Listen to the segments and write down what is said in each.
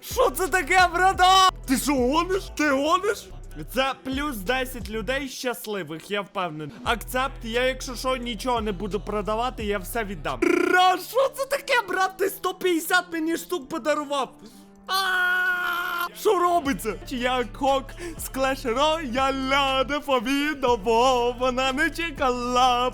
Що це таке, брата? Ти що гониш? Ти гониш? Це плюс 10 людей щасливих, я впевнений. Акцепт, я якщо що нічого не буду продавати, я все віддам. Бра, що це таке, брат? Ти 150 мені штук подарував. Що робиться? Чи я кок з Royale, я ляде повідно, вона не чекала.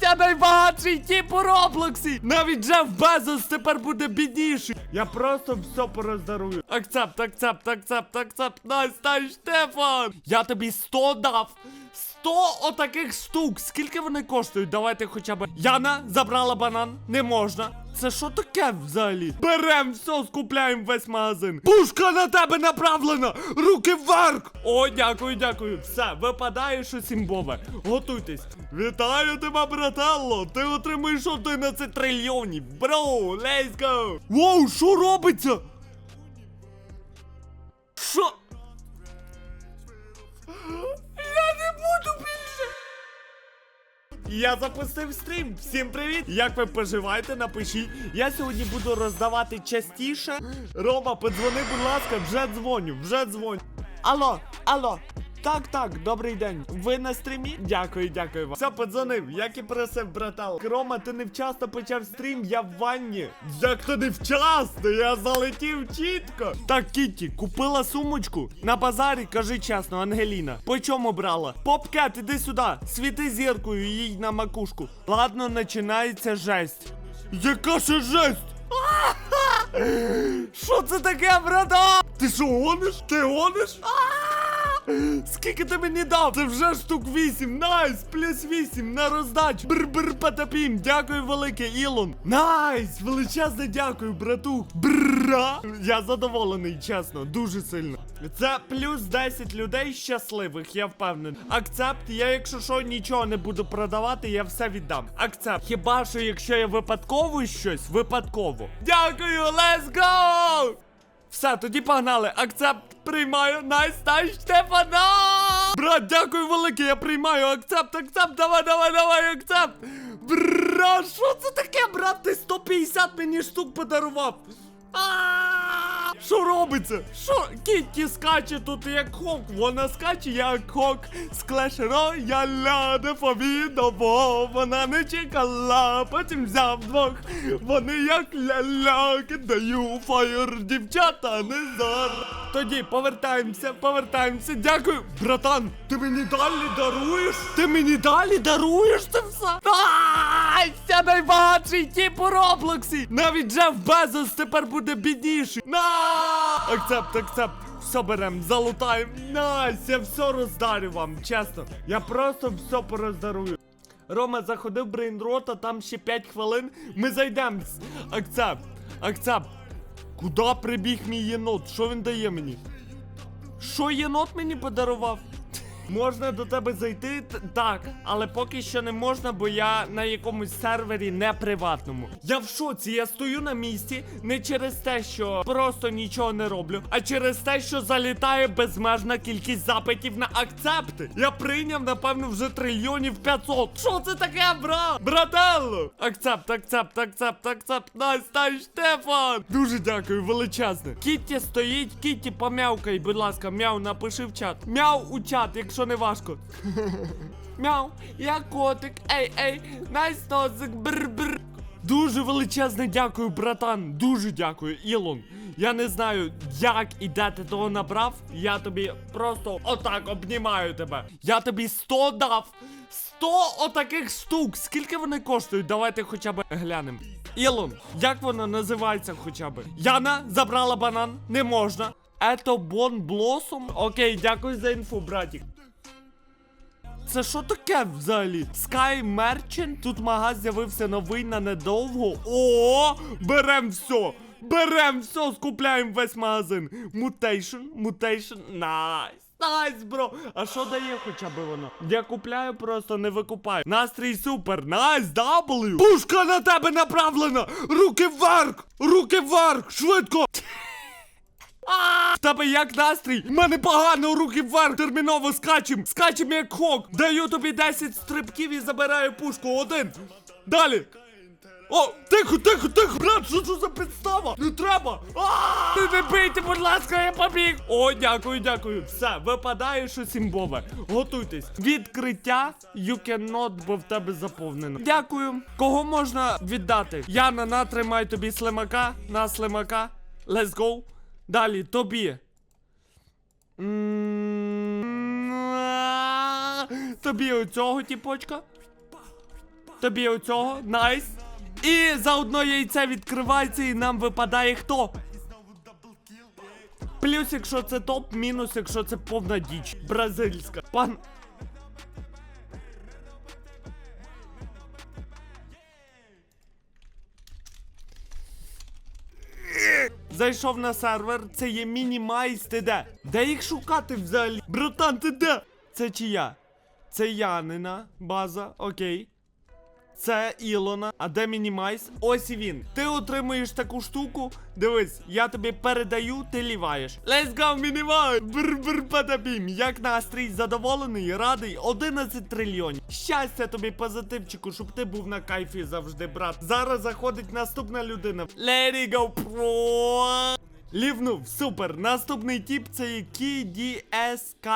Це найбагатший тіп у Роблоксі. Навіть Джеф Безос тепер буде бідніший. Я просто все пороздарую. Акцепт, акцепт, акцепт, акцепт. Настя, Штефан. Я тобі 100 дав. 100 отаких штук. Скільки вони коштують? Давайте хоча б. Яна забрала банан. Не можна. Це що таке взагалі? Берем все, скупляємо весь магазин. Пушка на тебе направлена! Руки вверх! О, дякую, дякую. Все, випадає щось імбове. Готуйтесь. Вітаю тебе, брателло! Ти отримуєш 11 трильйонів. Бро, let's go! Воу, що робиться? Я запустив стрім. Всім привіт! Як ви поживаєте? Напишіть. Я сьогодні буду роздавати частіше. Рома, подзвони, будь ласка, вже дзвоню, вже дзвоню. Алло, алло. Так, так, добрий день. Ви на стрімі? Дякую, дякую вам. Все, подзвонив, як і просив, братал. Рома, ти невчасно почав стрім, я в ванні. Як то невчасно? Я залетів чітко. Так, Кітті, купила сумочку на базарі, кажи чесно, Ангеліна. По чому брала? Попкет, іди сюди. Світи зіркою їй на макушку. Ладно, починається жесть. Яка ще жесть? Що це таке, брата? Ти що гониш? Ти гониш? Скільки ти мені дав? Це вже штук 8. Найс, плюс 8 на роздач. Бр-бр патапім. Дякую велике, Ілон. Найс, величезне дякую, брату. Бра. Я задоволений, чесно, дуже сильно. Це плюс 10 людей щасливих, я впевнений. Акцепт, я якщо що нічого не буду продавати, я все віддам. Акцепт. Хіба що якщо я випадково щось, випадково. Дякую, let's go! Все, тоді погнали. Акцепт приймаю. найстай, Штефана! Брат, дякую велике, я приймаю акцепт, акцепт, давай, давай, давай, акцепт! Брат, що це таке, брат? Ти 150 мені штук подарував. А! Що робиться? Що? Кітті скаче тут як хок. Вона скаче як хок. З Clash Royale вона не чекала. Потім взяв двох. Вони як ля-ля, кидаю фаєр, дівчата, не зараз. Тоді повертаємося, повертаємося. Дякую. Братан, ти мені далі даруєш? Ти мені далі даруєш це все? Це найбагатший тип у Роблоксі. Навіть Джеф Безос тепер буде бідніший. На! Акцепт, акцепт. Все берем, залутаємо. Найс, я все роздарю вам, чесно. Я просто все пороздарую. Рома заходив брейнрота, там ще 5 хвилин. Ми зайдемо. Акцепт, акцепт. Куда прибіг мій єнот? Що він дає мені? Що єнот мені подарував? Можна до тебе зайти, так, але поки що не можна, бо я на якомусь сервері не приватному. Я в шоці, я стою на місці не через те, що просто нічого не роблю, а через те, що залітає безмежна кількість запитів на акцепти. Я прийняв, напевно, вже трильйонів 500. Що це таке, бра? Брателло! Акцепт, акцепт, акцепт, акцепт, Настя Штефан! Дуже дякую, величезне. Кітті стоїть, Кітті, помявкай, будь ласка, мяу, напиши в чат. Мяу у чат, якщо не важко. Мяу, я котик, ей, ей, найснозик, бр-бр. Дуже величезне дякую, братан. Дуже дякую, Ілон. Я не знаю, як і де ти того набрав. Я тобі просто отак обнімаю тебе. Я тобі 100 дав. 100 отаких штук. Скільки вони коштують? Давайте хоча б глянемо. Ілон, як воно називається хоча б? Яна забрала банан? Не можна. Ето Бон Блосом? Окей, дякую за інфу, братік. Це що таке взагалі? Sky Merchant? Тут магаз з'явився новий на недовго. О, берем все! Берем все, скупляємо весь магазин. Мутейшн, мутейшн, найс. Найс, бро! А що дає хоча б воно? Я купляю, просто не викупаю. Настрій супер, найс, W! Пушка на тебе направлена! Руки вверх! Руки вверх! Швидко! В тебе як настрій? В мене погано, руки вверх, терміново скачем. Скачем як хок. Даю тобі 10 стрибків і забираю пушку. Один. Далі. О, тихо, тихо, тихо, брат, що це за підстава? Не треба! Не, не бийте, будь ласка, я побіг! О, дякую, дякую. Все, випадає щось імбове. Готуйтесь. Відкриття you cannot, бо в тебе заповнено. Дякую. Кого можна віддати? Яна, на, тримай тобі слимака. На слимака. Let's go. Далі, тобі. Тобі оцього, тіпочка. Тобі оцього. Найс. І заодно яйце відкривається, і нам випадає хто? Плюс, якщо це топ, мінус, якщо це повна діч. Бразильська. Пан. Зайшов на сервер, це є мінімайз, ТД. Де їх шукати взагалі? Братан, ти де? Це чия? Це Янина база, окей. Це Ілона. А де мінімайз? Ось і він. Ти отримуєш таку штуку. Дивись, я тобі передаю, ти ліваєш. Let's go, мінімайз! Бр-бр патабім. Як настрій, задоволений, радий, 11 трильйонів. Щастя тобі, позитивчику, щоб ти був на кайфі завжди, брат. Зараз заходить наступна людина. Let it. Лівнув, супер. Наступний тип це KDSKTK.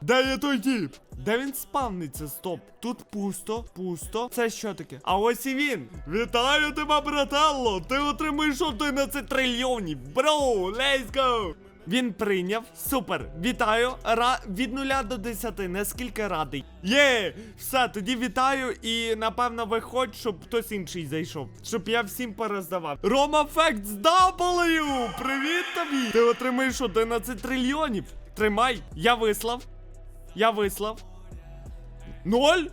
Де є той тип? Де він спавниться? Стоп. Тут пусто, пусто. Це що таке? А ось і він. Вітаю тебе, брателло! Ти отримуєш 11 трильйонів. Бро, let's go! Він прийняв. Супер. Вітаю. Ра... Від 0 до 10. Наскільки радий. Є! Все, тоді вітаю і напевно виходь, щоб хтось інший зайшов. Щоб я всім пороздавав. Рома Фект з W! Привіт тобі! Ти отримаєш 11 трильйонів. Тримай, я вислав. Я вислав. Ноль?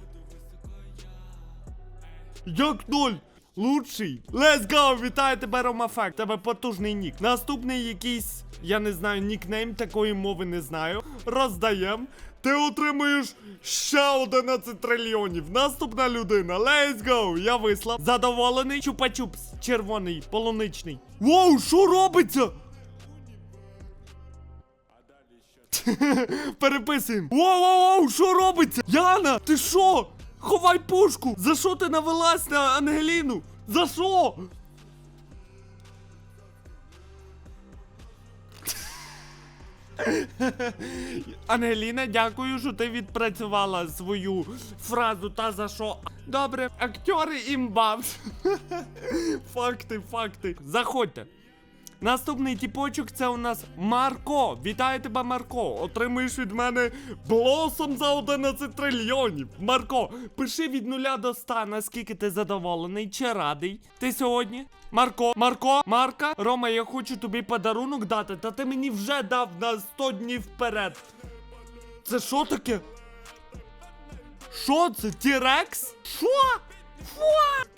Як ноль? Лучший. Let's go! Вітаю тебе, Ромафект. Тебе потужний нік. Наступний якийсь, я не знаю, нікнейм такої мови не знаю. Роздаєм. Ти отримуєш ще 11 трильйонів. Наступна людина. Let's go! Я вислав. Задоволений. Чупа-чупс. Червоний, полуничний. Воу, що робиться? Переписуємо. Воу-воу-воу, що робиться? Яна, ти що? Ховай пушку! За що ти навелась на Ангеліну? За що? Ангеліна, дякую, що ти відпрацювала свою фразу та за що. Добре, актери імбав. факти, факти. Заходьте. Наступний тіпочок це у нас Марко. Вітаю тебе, Марко. Отримуєш від мене блосом за 11 трильйонів. Марко, пиши від 0 до 100, наскільки ти задоволений чи радий. Ти сьогодні? Марко, Марко, Марка, Рома, я хочу тобі подарунок дати, та ти мені вже дав на 100 днів вперед. Це що таке? Що це? Тірекс? Що? Що?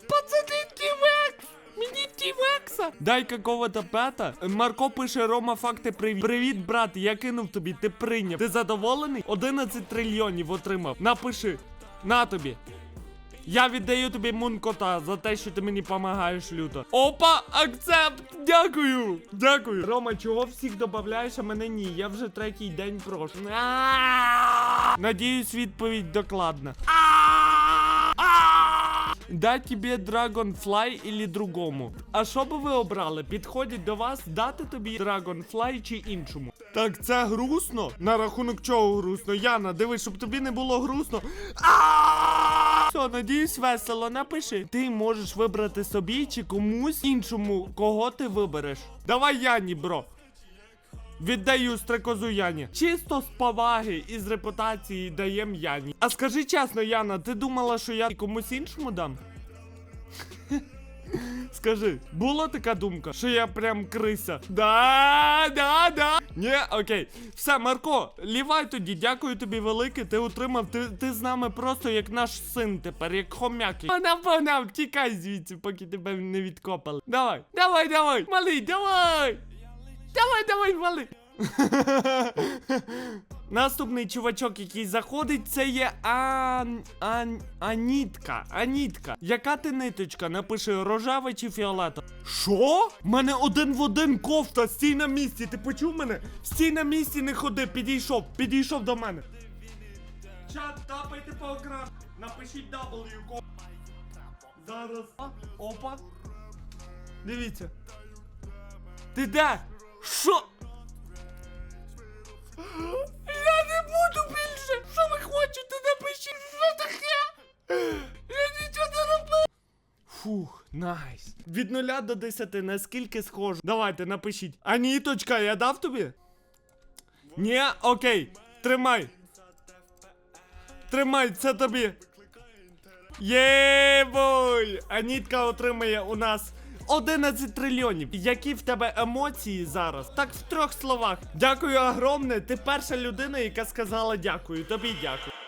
Пацани, Тірекс! Мені Тівекса! Дай какого-то пета. Марко пише Рома факти привіт. Привіт, брат, я кинув тобі, ти прийняв. Ти задоволений? 11 трильйонів отримав. Напиши. На тобі. Я віддаю тобі мункота за те, що ти мені допомагаєш люто. Опа, акцепт! Дякую! Дякую. Рома, чого всіх додаєш, а мене ні? Я вже третій день прошу. Надіюсь, відповідь докладна. Дать тебе Dragonfly или другому. А що би ви обрали? Підходять до вас дати тобі Dragonfly чи іншому? Так це грустно? На рахунок чого грустно? Яна, дивись, щоб тобі не було грустно. Все, надіюсь, весело напиши. Ти можеш вибрати собі чи комусь іншому, кого ти вибереш. Давай Яні, бро. Віддаю стрекозу Яні. Чисто з поваги і з репутації даєм Яні. А скажи чесно, Яна, ти думала, що я комусь іншому дам? Скажи, була така думка, що я прям криса? Да, да, да. Ні, окей. Все, Марко, лівай тоді, дякую тобі велике. Ти отримав. Ти, ти з нами просто як наш син тепер, як хомяки. Погнав, погнав, тікай звідси, поки тебе не відкопали. Давай, давай, давай, малий, давай. Давай, давай, вали. Наступний чувачок, який заходить, це є Ан... Ан... Анітка. Анітка. Яка ти ниточка? Напиши рожева чи фіолетова. Що? В мене один в один кофта. Стій на місці. Ти почув мене? Стій на місці, не ходи. Підійшов, підійшов до мене. Чат, тапайте по екрану. Напишіть W. ко- Зараз. Опа. Дивіться. Ти де? Що? Я не буду більше! Що ви хочете? Напишіть, що таке? Я нічого не робив! Фух, найс. Від нуля до 10 наскільки схожу? Давайте, напишіть. Аніточка, я дав тобі? Ні, окей. Тримай. Тримай, це тобі. Єбой! Анітка отримає у нас 11 трильйонів. Які в тебе емоції зараз? Так в трьох словах. Дякую огромне. Ти перша людина, яка сказала дякую. Тобі дякую.